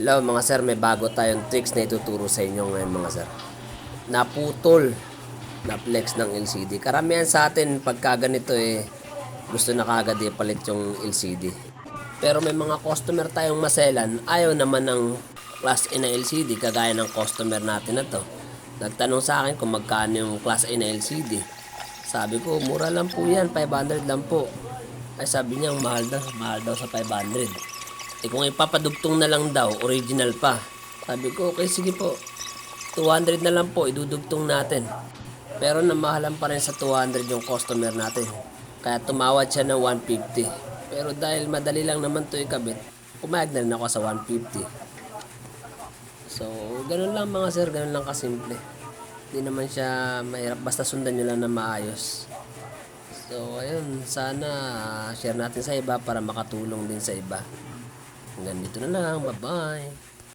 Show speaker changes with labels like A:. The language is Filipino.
A: Hello mga sir, may bago tayong tricks na ituturo sa inyo ngayon mga sir. Naputol na flex ng LCD. Karamihan sa atin pagka ganito eh, gusto na kagad ipalit yung LCD. Pero may mga customer tayong maselan, ayaw naman ng class A na LCD kagaya ng customer natin na to. Nagtanong sa akin kung magkano yung class A na LCD. Sabi ko, mura lang po yan, 500 lang po. Ay sabi niya, mahal daw, mahal daw sa 500. Eh kung ipapadugtong na lang daw, original pa. Sabi ko, okay, sige po. 200 na lang po, idudugtong natin. Pero namahalan pa rin sa 200 yung customer natin. Kaya tumawad siya ng 150. Pero dahil madali lang naman to ikabit, pumayag na rin ako sa 150. So, ganun lang mga sir, ganun lang kasimple. Hindi naman siya mahirap, basta sundan nyo lang na maayos. So, ayun, sana share natin sa iba para makatulong din sa iba. Hanggang dito na lang, bye-bye.